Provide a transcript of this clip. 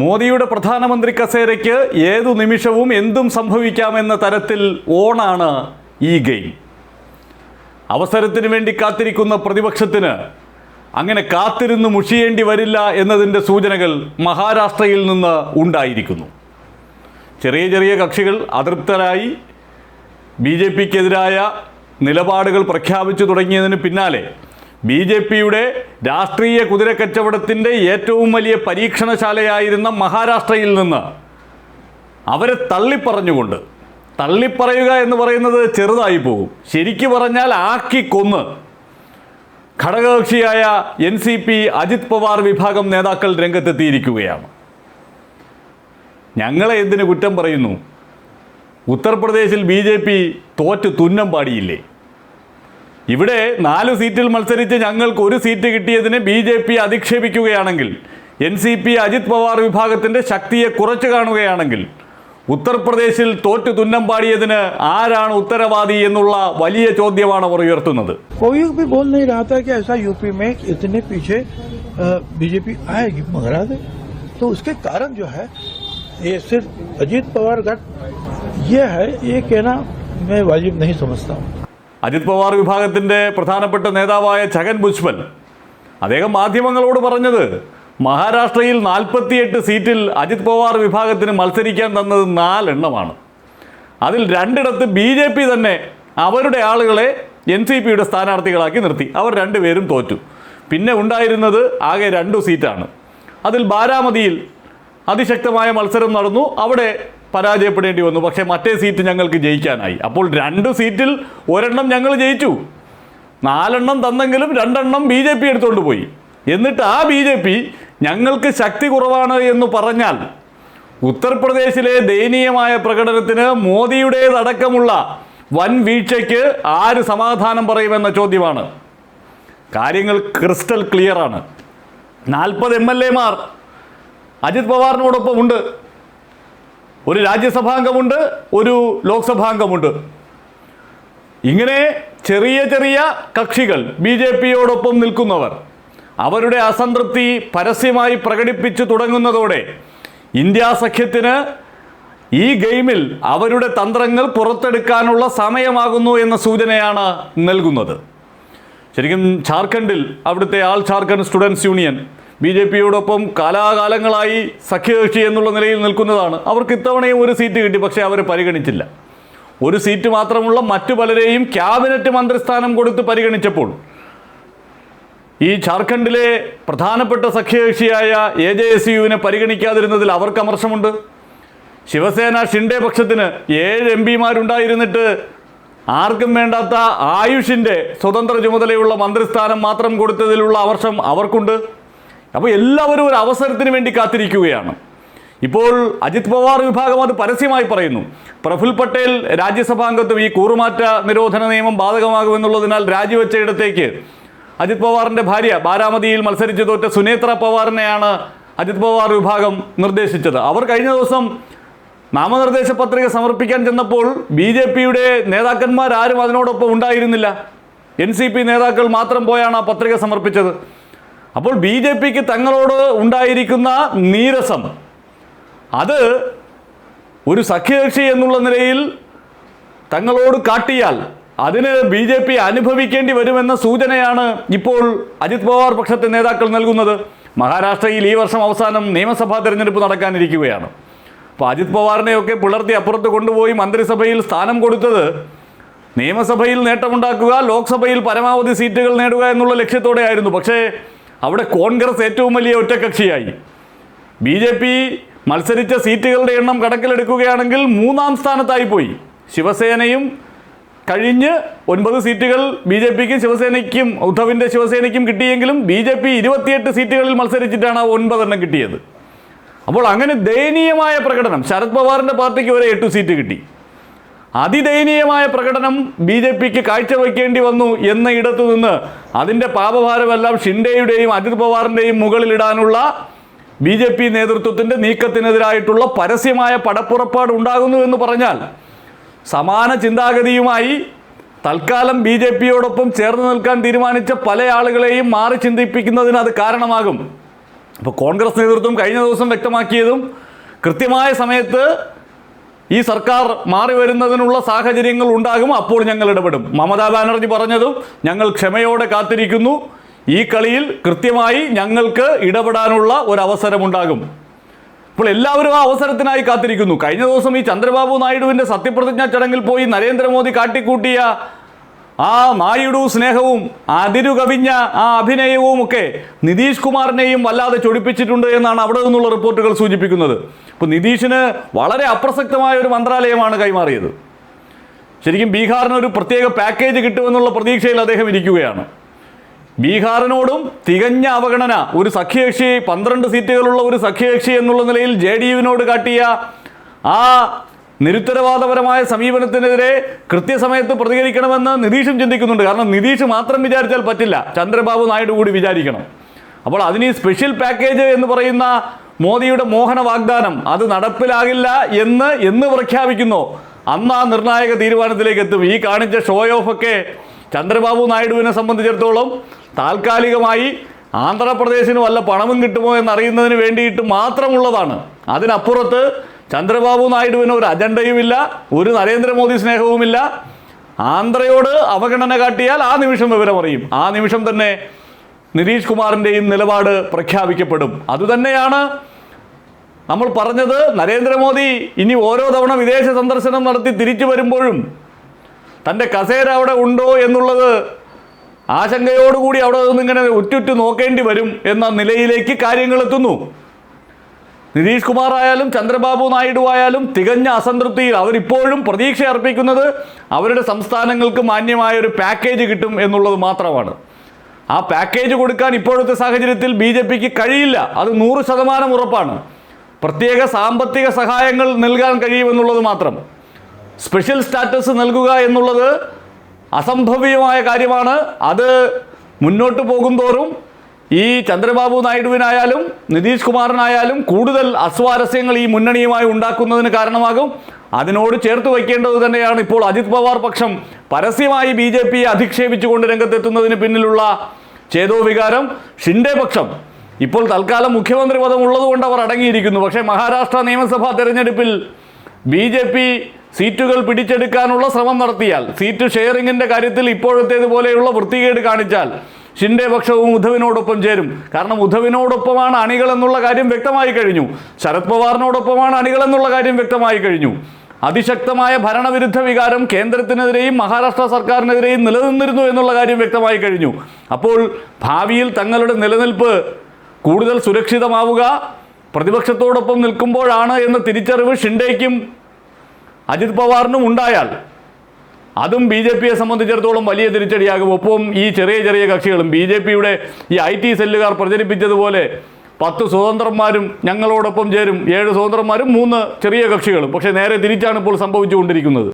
മോദിയുടെ പ്രധാനമന്ത്രി കസേരയ്ക്ക് ഏതു നിമിഷവും എന്തും സംഭവിക്കാമെന്ന തരത്തിൽ ഓണാണ് ഈ ഗെയിം. അവസരത്തിന് വേണ്ടി കാത്തിരിക്കുന്ന പ്രതിപക്ഷത്തിന് അങ്ങനെ കാത്തിരുന്ന് മുഷിയേണ്ടി വരില്ല എന്നതിന്റെ സൂചനകൾ മഹാരാഷ്ട്രയിൽ നിന്ന് ഉണ്ടായിരിക്കുന്നു. ചെറിയ ചെറിയ കക്ഷികൾ അതൃപ്തരായി ബി ജെ പിക്കെതിരായ നിലപാടുകൾ പ്രഖ്യാപിച്ചു തുടങ്ങിയതിന് പിന്നാലെ ബി ജെ പിയുടെ രാഷ്ട്രീയ കുതിരക്കച്ചവടത്തിന്റെ ഏറ്റവും വലിയ പരീക്ഷണശാലയായിരുന്ന മഹാരാഷ്ട്രയിൽ നിന്ന് അവരെ തള്ളിപ്പറഞ്ഞുകൊണ്ട് തള്ളിപ്പറയുക എന്ന് പറയുന്നത് ചെറുതായി പോകും. ശരിക്കു പറഞ്ഞാൽ ആക്കി കൊന്ന് ഘടകകക്ഷിയായ N C P Ajit Pawar വിഭാഗം നേതാക്കൾ രംഗത്തെത്തിയിരിക്കുകയാണ്. ഞങ്ങളെ എന്തിനു കുറ്റം പറയുന്നു? ഉത്തർപ്രദേശിൽ ബി ജെ പി തോറ്റ് തുന്നം പാടിയില്ലേ? ഇവിടെ നാല് സീറ്റിൽ മത്സരിച്ച് ഞങ്ങൾക്ക് ഒരു സീറ്റ് കിട്ടിയതിന് B J P അധിക്ഷേപിക്കുകയാണെങ്കിൽ N C P Ajit Pawar വിഭാഗത്തിൻ്റെ ശക്തിയെ കുറച്ചു കാണുകയാണെങ്കിൽ ഉത്തർപ്രദേശിൽ തോറ്റു തുന്നം പാടിയതിന് ആരാണ് ഉത്തരവാദി എന്നുള്ള വലിയ ചോദ്യമാണ് അവർ ഉയർത്തുന്നത് कोई भी बोल नहीं रहा था कि ऐसा यूपी में इतने पीछे बीजेपी आएगी मगरा दे तो उसके कारण जो है ये सिर्फ अजीत पवार गट ये है ये कहना मैं वाजिब नहीं समझता हूँ അജിത് പവാർ വിഭാഗത്തിന്റെ പ്രധാനപ്പെട്ട നേതാവായ ഛഗൻ ഭുജ്ബൽ അദ്ദേഹം മാധ്യമങ്ങളോട് പറഞ്ഞത് മഹാരാഷ്ട്രയിൽ നാൽപ്പത്തിയെട്ട് സീറ്റിൽ അജിത് പവാർ വിഭാഗത്തിന് മത്സരിക്കാൻ തന്നത് നാലെണ്ണമാണ്. അതിൽ രണ്ടിടത്ത് ബി ജെ പി തന്നെ അവരുടെ ആളുകളെ എൻ സി പിയുടെ സ്ഥാനാർത്ഥികളാക്കി നിർത്തി. അവർ രണ്ടുപേരും തോറ്റു. പിന്നെ ഉണ്ടായിരുന്നത് ആകെ രണ്ടു സീറ്റാണ്. അതിൽ ബാരാമതിയിൽ അതിശക്തമായ മത്സരം നടന്നു. അവിടെ പരാജയപ്പെടേണ്ടി വന്നു. പക്ഷേ മറ്റേ സീറ്റ് ഞങ്ങൾക്ക് ജയിക്കാനായി. അപ്പോൾ രണ്ട് സീറ്റിൽ ഒരെണ്ണം ഞങ്ങൾ ജയിച്ചു. നാലെണ്ണം തന്നെങ്കിലും രണ്ടെണ്ണം ബി ജെ പി എടുത്തുകൊണ്ട് പോയി. എന്നിട്ട് ആ ബി ജെ പി ഞങ്ങൾക്ക് ശക്തി കുറവാണ് എന്ന് പറഞ്ഞാൽ ഉത്തർപ്രദേശിലെ ദയനീയമായ പ്രകടനത്തിന് മോദിയുടേതടക്കമുള്ള വൻ വീഴ്ചയ്ക്ക് ആര് സമാധാനം പറയുമെന്ന ചോദ്യമാണ്. കാര്യങ്ങൾ ക്രിസ്റ്റൽ ക്ലിയറാണ് നാൽപ്പത് എം എൽ എമാർ അജിത് പവാറിനോടൊപ്പം ഉണ്ട് ഒരു രാജ്യസഭാംഗമുണ്ട് ഒരു ലോക്സഭാംഗമുണ്ട്. ഇങ്ങനെ ചെറിയ ചെറിയ കക്ഷികൾ ബി ജെ പിയോടൊപ്പം നിൽക്കുന്നവർ അവരുടെ അസംതൃപ്തി പരസ്യമായി പ്രകടിപ്പിച്ചു തുടങ്ങുന്നതോടെ ഇന്ത്യ സഖ്യത്തിന് ഈ ഗെയിമിൽ അവരുടെ തന്ത്രങ്ങൾ പുറത്തെടുക്കാനുള്ള സമയമാകുന്നു എന്ന സൂചനയാണ് നൽകുന്നത്. ശരിക്കും ഝാർഖണ്ഡിൽ അവിടുത്തെ All Jharkhand Students Union B J പിയോടൊപ്പം കാലാകാലങ്ങളായി സഖ്യകക്ഷി എന്നുള്ള നിലയിൽ നിൽക്കുന്നതാണ്. അവർക്ക് ഇത്തവണയും ഒരു സീറ്റ് കിട്ടി പക്ഷേ അവർ പരിഗണിച്ചില്ല. ഒരു സീറ്റ് മാത്രമുള്ള മറ്റു പലരെയും ക്യാബിനറ്റ് മന്ത്രിസ്ഥാനം കൊടുത്ത് പരിഗണിച്ചപ്പോൾ ഈ ഝാർഖണ്ഡിലെ പ്രധാനപ്പെട്ട സഖ്യകക്ഷിയായ എ ജെ എസ് യുവിനെ പരിഗണിക്കാതിരുന്നതിൽ അവർക്ക് അമർഷമുണ്ട്. ശിവസേന ഷിൻഡെ പക്ഷത്തിന് ഏഴ് എം പിമാരുണ്ടായിരുന്നിട്ട് ആർക്കും വേണ്ടാത്ത ആയുഷിന്റെ സ്വതന്ത്ര ചുമതലയുള്ള മന്ത്രിസ്ഥാനം മാത്രം കൊടുത്തതിലുള്ള അമർഷം അവർക്കുണ്ട്. അപ്പോൾ എല്ലാവരും ഒരു അവസരത്തിന് വേണ്ടി കാത്തിരിക്കുകയാണ്. ഇപ്പോൾ അജിത് പവാർ വിഭാഗം അത് പരസ്യമായി പറയുന്നു. പ്രഫുൽ പട്ടേൽ രാജ്യസഭാംഗത്വം ഈ കൂറുമാറ്റ നിരോധന നിയമം ബാധകമാകുമെന്നുള്ളതിനാൽ രാജിവെച്ച ഇടത്തേക്ക് അജിത് പവാറിന്റെ ഭാര്യ ബാരാമതിയിൽ മത്സരിച്ചു തോറ്റ സുനേത്ര പവാറിനെയാണ് അജിത് പവാർ വിഭാഗം നിർദ്ദേശിച്ചത്. അവർ കഴിഞ്ഞ ദിവസം നാമനിർദ്ദേശ പത്രിക സമർപ്പിക്കാൻ ചെന്നപ്പോൾ ബി ജെ പിയുടെ നേതാക്കന്മാരാരും അതിനോടൊപ്പം ഉണ്ടായിരുന്നില്ല. എൻ സി പി നേതാക്കൾ മാത്രം പോയാണ് ആ പത്രിക സമർപ്പിച്ചത്. അപ്പോൾ ബി ജെ പിക്ക് തങ്ങളോട് ഉണ്ടായിരിക്കുന്ന നീരസം അത് ഒരു സഖ്യകക്ഷി എന്നുള്ള നിലയിൽ തങ്ങളോട് കാട്ടിയാൽ അതിന് ബി ജെ പി അനുഭവിക്കേണ്ടി വരുമെന്ന സൂചനയാണ് ഇപ്പോൾ അജിത് പവാർ പക്ഷത്തെ നേതാക്കൾ നൽകുന്നത്. മഹാരാഷ്ട്രയിൽ ഈ വർഷം അവസാനം നിയമസഭാ തെരഞ്ഞെടുപ്പ് നടക്കാനിരിക്കുകയാണ്. അപ്പോൾ അജിത് പവാറിനെയൊക്കെ പുലർത്തി അപ്പുറത്ത് കൊണ്ടുപോയി മന്ത്രിസഭയിൽ സ്ഥാനം കൊടുത്തത് നിയമസഭയിൽ നേട്ടമുണ്ടാക്കുക ലോക്സഭയിൽ പരമാവധി സീറ്റുകൾ നേടുക എന്നുള്ള ലക്ഷ്യത്തോടെ ആയിരുന്നു പക്ഷേ അവിടെ കോൺഗ്രസ് ഏറ്റവും വലിയ ഒറ്റക്കക്ഷിയായി ബി ജെ പി മത്സരിച്ച സീറ്റുകളുടെ എണ്ണം കണക്കിലെടുക്കുകയാണെങ്കിൽ മൂന്നാം സ്ഥാനത്തായി പോയി. ശിവസേനയും കഴിഞ്ഞ് ഒൻപത് സീറ്റുകൾ ബി ജെ പിക്കും ശിവസേനയ്ക്കും ഉദ്ധവിന്റെ ശിവസേനയ്ക്കും കിട്ടിയെങ്കിലും ബി ജെ പി ഇരുപത്തിയെട്ട് സീറ്റുകളിൽ മത്സരിച്ചിട്ടാണ് ഒൻപതെണ്ണം കിട്ടിയത്. അപ്പോൾ അങ്ങനെ ദയനീയമായ പ്രകടനം ശരത് പവാറിന്റെ പാർട്ടിക്ക് വരെ എട്ട് സീറ്റ് കിട്ടി. അതിദയനീയമായ പ്രകടനം ബി ജെ പിക്ക് കാഴ്ചവെക്കേണ്ടി വന്നു എന്ന ഇടത്തു നിന്ന് അതിന്റെ പാപഭാരമെല്ലാം ഷിൻഡെയുടെയും അജിത് പവാറിന്റെയും മുകളിലിടാനുള്ള ബി ജെ പി നേതൃത്വത്തിന്റെ നീക്കത്തിനെതിരായിട്ടുള്ള പരസ്യമായ പടപ്പുറപ്പാട് ഉണ്ടാകുന്നു എന്ന് പറഞ്ഞാൽ സമാന ചിന്താഗതിയുമായി തൽക്കാലം ബി ജെ പിയോടൊപ്പം ചേർന്ന് നിൽക്കാൻ തീരുമാനിച്ച പല ആളുകളെയും മാറി ചിന്തിപ്പിക്കുന്നതിന് അത് കാരണമാകും. അപ്പോൾ കോൺഗ്രസ് നേതൃത്വം കഴിഞ്ഞ ദിവസം വ്യക്തമാക്കിയതും കൃത്യമായ സമയത്ത് ഈ സർക്കാർ മാറി വരുന്നതിനുള്ള സാഹചര്യങ്ങൾ ഉണ്ടാകും അപ്പോൾ ഞങ്ങൾ ഇടപെടും. മമതാ ബാനർജി പറഞ്ഞതും ഞങ്ങൾ ക്ഷമയോടെ കാത്തിരിക്കുന്നു. ഈ കളിയിൽ കൃത്യമായി ഞങ്ങൾക്ക് ഇടപെടാനുള്ള ഒരു അവസരമുണ്ടാകും. ഇപ്പോൾ എല്ലാവരും ആ അവസരത്തിനായി കാത്തിരിക്കുന്നു. കഴിഞ്ഞ ദിവസം ഈ ചന്ദ്രബാബു നായിഡുവിന്റെ സത്യപ്രതിജ്ഞാ ചടങ്ങിൽ പോയി നരേന്ദ്രമോദി കാട്ടിക്കൂട്ടിയ ആ നായിഡു സ്നേഹവും അതിരുകവിഞ്ഞ ആ അഭിനയവും ഒക്കെ നിതീഷ് കുമാറിനെയും വല്ലാതെ ചൊടിപ്പിച്ചിട്ടുണ്ട് എന്നാണ് അവിടെ നിന്നുള്ള റിപ്പോർട്ടുകൾ സൂചിപ്പിക്കുന്നത്. അപ്പോൾ നിതീഷിന് വളരെ അപ്രസക്തമായ ഒരു മന്ത്രാലയമാണ് കൈമാറിയത്. ശരിക്കും ബീഹാറിന് ഒരു പ്രത്യേക പാക്കേജ് കിട്ടുമെന്നുള്ള പ്രതീക്ഷയിൽ അദ്ദേഹം ഇരിക്കുകയാണ്. ബീഹാറിനോടും തികഞ്ഞ അവഗണന ഒരു സഖ്യകക്ഷി പന്ത്രണ്ട് സീറ്റുകളുള്ള ഒരു സഖ്യകക്ഷി എന്നുള്ള നിലയിൽ ജെ ഡി യുവിനോട് കാട്ടിയ ആ നിരുത്തരവാദപരമായ സമീപനത്തിനെതിരെ കൃത്യസമയത്ത് പ്രതികരിക്കണമെന്ന് നിതീഷും ചിന്തിക്കുന്നുണ്ട്. കാരണം നിതീഷ് മാത്രം വിചാരിച്ചാൽ പറ്റില്ല. ചന്ദ്രബാബു നായിഡു കൂടി വിചാരിക്കണം. അപ്പോൾ അതിന് ഈ സ്പെഷ്യൽ പാക്കേജ് എന്ന് പറയുന്ന മോദിയുടെ മോഹന വാഗ്ദാനം അത് നടപ്പിലാകില്ല എന്ന് എന്ന് പ്രഖ്യാപിക്കുന്നു? അന്ന് ആ നിർണായക തീരുമാനത്തിലേക്ക് എത്തും. ഈ കാണിച്ച ഷോ ഓഫ് ഒക്കെ ചന്ദ്രബാബു നായിഡുവിനെ സംബന്ധിച്ചിടത്തോളം താൽക്കാലികമായി ആന്ധ്രാപ്രദേശിന് വല്ല പണവും കിട്ടുമോ എന്നറിയുന്നതിന് വേണ്ടിയിട്ട് മാത്രമുള്ളതാണ്. അതിനപ്പുറത്ത് ചന്ദ്രബാബു നായിഡുവിന് ഒരു അജണ്ടയുമില്ല ഒരു നരേന്ദ്രമോദി സ്നേഹവുമില്ല. ആന്ധ്രയോട് അവഗണന കാട്ടിയാൽ ആ നിമിഷം വിവരമറിയും. ആ നിമിഷം തന്നെ നിതീഷ് കുമാറിന്റെയും നിലപാട് പ്രഖ്യാപിക്കപ്പെടും. അതുതന്നെയാണ് നമ്മൾ പറഞ്ഞത് നരേന്ദ്രമോദി ഇനി ഓരോ തവണ വിദേശ സന്ദർശനം നടത്തി തിരിച്ചു വരുമ്പോഴും തന്റെ കസേര അവിടെ ഉണ്ടോ എന്നുള്ളത് ആശങ്കയോടുകൂടി അവിടെ നിന്ന് ഇങ്ങനെ ഉറ്റുറ്റു നോക്കേണ്ടി വരും എന്ന നിലയിലേക്ക് കാര്യങ്ങൾ എത്തുന്നു. നിതീഷ് കുമാർ ആയാലും ചന്ദ്രബാബു നായിഡു ആയാലും തികഞ്ഞ അസംതൃപ്തിയിൽ അവരിപ്പോഴും പ്രതീക്ഷ അർപ്പിക്കുന്നത് അവരുടെ സംസ്ഥാനങ്ങൾക്ക് മാന്യമായ ഒരു പാക്കേജ് കിട്ടും എന്നുള്ളത് മാത്രമാണ്. ആ പാക്കേജ് കൊടുക്കാൻ ഇപ്പോഴത്തെ സാഹചര്യത്തിൽ ബി ജെ പിക്ക് കഴിയില്ല. അത് നൂറ് ശതമാനം ഉറപ്പാണ്. പ്രത്യേക സാമ്പത്തിക സഹായങ്ങൾ നൽകാൻ കഴിയുമെന്നുള്ളത് മാത്രം. സ്പെഷ്യൽ സ്റ്റാറ്റസ് നൽകുക എന്നുള്ളത് അസംഭവ്യമായ കാര്യമാണ്. അത് മുന്നോട്ട് പോകുന്തോറും ഈ ചന്ദ്രബാബു നായിഡുവിനായാലും നിതീഷ് കുമാറിനായാലും കൂടുതൽ അസ്വാരസ്യങ്ങൾ ഈ മുന്നണിയുമായി ഉണ്ടാക്കുന്നതിന് കാരണമാകും. അതിനോട് ചേർത്ത് വയ്ക്കേണ്ടത് തന്നെയാണ് ഇപ്പോൾ അജിത് പവാർ പക്ഷം പരസ്യമായി ബി ജെ പിയെ അധിക്ഷേപിച്ചുകൊണ്ട് രംഗത്തെത്തുന്നതിന് പിന്നിലുള്ള ചേതോവികാരം ഷിൻഡെ പക്ഷം. ഇപ്പോൾ തൽക്കാലം മുഖ്യമന്ത്രി പദം ഉള്ളതുകൊണ്ട് അവർ അടങ്ങിയിരിക്കുന്നു. പക്ഷേ മഹാരാഷ്ട്ര നിയമസഭാ തെരഞ്ഞെടുപ്പിൽ ബി ജെ പി സീറ്റുകൾ പിടിച്ചെടുക്കാനുള്ള ശ്രമം നടത്തിയാൽ സീറ്റ് ഷെയറിങ്ങിന്റെ കാര്യത്തിൽ ഇപ്പോഴത്തേതുപോലെയുള്ള വൃത്തികേട് കാണിച്ചാൽ ഷിൻഡെ പക്ഷവും ഉദ്ധവിനോടൊപ്പം ചേരും. കാരണം ഉദ്ധവിനോടൊപ്പമാണ് അണികൾ എന്നുള്ള കാര്യം വ്യക്തമായി കഴിഞ്ഞു. ശരത് പവാറിനോടൊപ്പമാണ് അണികൾ എന്നുള്ള കാര്യം വ്യക്തമായി കഴിഞ്ഞു. അതിശക്തമായ ഭരണവിരുദ്ധ വികാരം കേന്ദ്രത്തിനെതിരെയും മഹാരാഷ്ട്ര സർക്കാരിനെതിരെയും നിലനിന്നിരുന്നു എന്നുള്ള കാര്യം വ്യക്തമായി കഴിഞ്ഞു. അപ്പോൾ ഭാവിയിൽ തങ്ങളുടെ നിലനിൽപ്പ് കൂടുതൽ സുരക്ഷിതമാവുക പ്രതിപക്ഷത്തോടൊപ്പം നിൽക്കുമ്പോഴാണ് എന്ന തിരിച്ചറിവ് ഷിൻഡേക്കും അജിത് പവാറിനും ഉണ്ടായാൽ അതും ബി ജെ പിയെ സംബന്ധിച്ചിടത്തോളം വലിയ തിരിച്ചടിയാകും. ഒപ്പം ഈ ചെറിയ ചെറിയ കക്ഷികളും ബി ജെ പിയുടെ ഈ ഐ ടി സെല്ലുകാർ പ്രചരിപ്പിച്ചതുപോലെ പത്ത് സ്വതന്ത്രന്മാരും ഞങ്ങളോടൊപ്പം ചേരും ഏഴ് സ്വതന്ത്രന്മാരും മൂന്ന് ചെറിയ കക്ഷികളും. പക്ഷേ നേരെ തിരിച്ചാണ് ഇപ്പോൾ സംഭവിച്ചുകൊണ്ടിരിക്കുന്നത്.